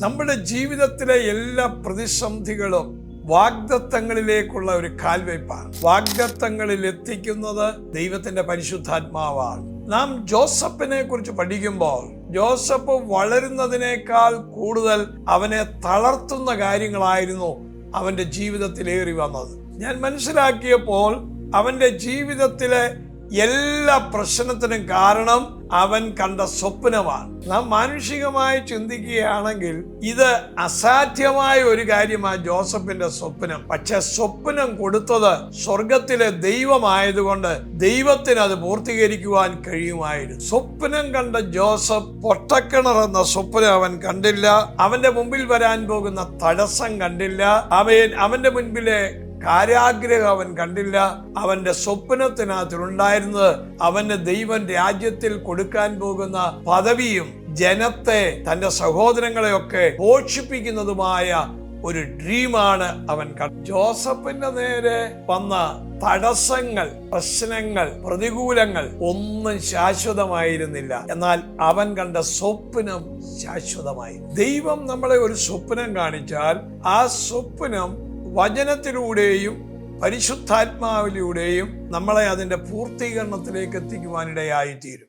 നമ്മുടെ ജീവിതത്തിലെ എല്ലാ പ്രതിസന്ധികളും വാഗ്ദത്തങ്ങളിലേക്കുള്ള ഒരു കാൽവയ്പാണ് വാഗ്ദത്തങ്ങളിൽ എത്തിക്കുന്നത് ദൈവത്തിന്റെ പരിശുദ്ധാത്മാവാണ്. നാം ജോസഫിനെ കുറിച്ച് പഠിക്കുമ്പോൾ ജോസഫ് വളരുന്നതിനേക്കാൾ കൂടുതൽ അവനെ തളർത്തുന്ന കാര്യങ്ങളായിരുന്നു അവന്റെ ജീവിതത്തിലേറി വന്നത്. ഞാൻ മനസ്സിലാക്കിയപ്പോൾ അവന്റെ ജീവിതത്തിലെ എല്ലാ പ്രശ്നത്തിനും കാരണം അവൻ കണ്ട സ്വപ്നമാണ്. നാം മാനുഷികമായി ചിന്തിക്കുകയാണെങ്കിൽ ഇത് അസാധ്യമായ ഒരു കാര്യമാണ് ജോസഫിന്റെ സ്വപ്നം. പക്ഷെ സ്വപ്നം കൊടുത്തത് സ്വർഗത്തിലെ ദൈവമായതുകൊണ്ട് ദൈവത്തിന് അത് പൂർത്തീകരിക്കുവാൻ കഴിയുമായിരുന്നു. സ്വപ്നം കണ്ട ജോസഫ് പൊട്ടക്കിണർ എന്ന സ്വപ്നം അവൻ കണ്ടില്ല. അവന്റെ മുമ്പിൽ വരാൻ പോകുന്ന തടസ്സം കണ്ടില്ല. അവൻ അവന്റെ മുൻപിലെ കാരാഗ്രഹം അവൻ കണ്ടില്ല. അവന്റെ സ്വപ്നത്തിനകത്തിലുണ്ടായിരുന്നത് അവന് ദൈവം രാജ്യത്തിൽ കൊടുക്കാൻ പോകുന്ന പദവിയും ജനത്തെ തന്റെ സഹോദരങ്ങളെയൊക്കെ പോഷിപ്പിക്കുന്നതുമായ ഒരു ഡ്രീമാണ് അവൻ ജോസഫിന്റെ നേരെ വന്ന തടസ്സങ്ങൾ പ്രശ്നങ്ങൾ പ്രതികൂലങ്ങൾ ഒന്നും ശാശ്വതമായിരുന്നില്ല. എന്നാൽ അവൻ കണ്ട സ്വപ്നം ശാശ്വതമായി. ദൈവം നമ്മളെ ഒരു സ്വപ്നം കാണിച്ചാൽ ആ സ്വപ്നം വചനത്തിലൂടെയും പരിശുദ്ധാത്മാവിലൂടെയും നമ്മളെ അതിന്റെ പൂർത്തീകരണത്തിലേക്ക് എത്തിക്കുവാനിടയായിത്തീരും.